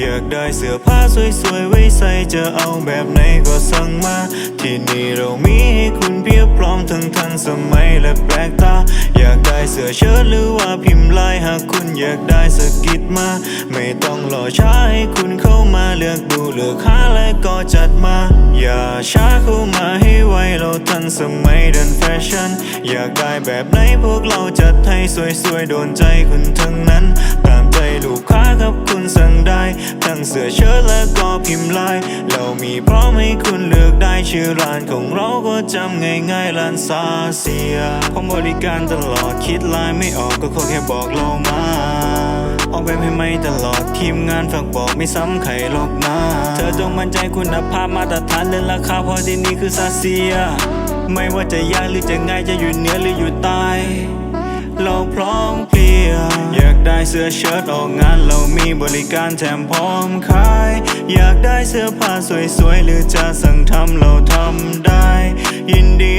อยากได้เสื้อผ้าสวยๆไว้ใส่จะเอาแบบไหนก็สั่งมา ที่นี่เรามีให้คุณเพียบพร้อมทั้งทันสมัยและแปลกตา อยากได้เสื้อเชิ้ตหรือว่าพิมพ์ลายหากคุณอยากได้สกิดมา ไม่ต้องรอช้าให้คุณเข้ามาเลือกดูเลือกหาและก็จัดมา อย่าช้าเข้ามาให้ไวเราทันสมัยเดินแฟชั่น อยากได้แบบไหนพวกเราจัดให้สวยๆโดนใจคุณทั้งนั้น และก็พิมพ์ลายเรามีพร้อมให้คุณเลือกได้ชื่อร้านของเราก็จำง่ายๆร้านซาเซียพร้อมบริการตลอดคิดลายไม่ออกก็ขอแค่บอกเรามาออกแบบให้ไม่ตลอดทีมงานฝากบอกไม่ซ้ำใครหรอกนะ เธอจงมั่นใจคุณภาพมาตรฐานและราคาพราะที่นี่คือซาเซีย ไม่ว่าจะยากหรือจะง่ายจะอยู่เหนือหรืออยู่ใต้ สื้อเชิ้ตออกงานเรามีบริการแถมพร้อมขาย อยากได้เสื้อผ้าสวยๆ หรือจะสั่งทำเราทำได้ ยินดี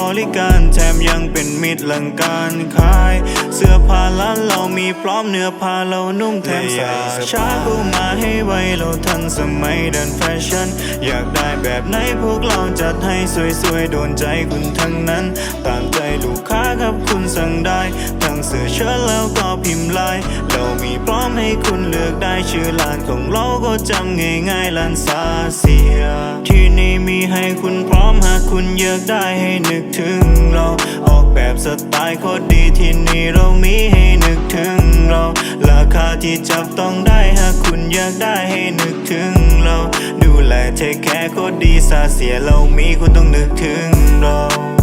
บริการแถมยังเป็นมิตรหลังการขาย เสื้อผ้าร้านเรามีพร้อมเนื้อผ้าเรานุ่มแถมใส่ช้าเข้ามาให้ไวเราทันสมัยเดินแฟชั่น อยากได้แบบไหนพวกเราจัดให้สวยๆ โดนใจคุณทั้งนั้น ตามใจลูกค้าครับคุณสั่งได้ ทั้งเสื้อเชิ้ตแล้วก็พิมพ์ลาย เรามีพร้อมให้คุณเลือกได้ชื่อร้านของเราก็จำง่ายๆร้านซาเซียที่นี่ คุณอยากได้ให้นึกถึงเรา ออกแบบสไตล์โคตรดีที่นี่เรามีให้นึกถึงเรา ราคาที่จับต้องได้หากคุณอยากได้ให้นึกถึงเรา ดูแลเทคแคร์โคตรดีซาเสียเรามีคุณต้องนึกถึงเรา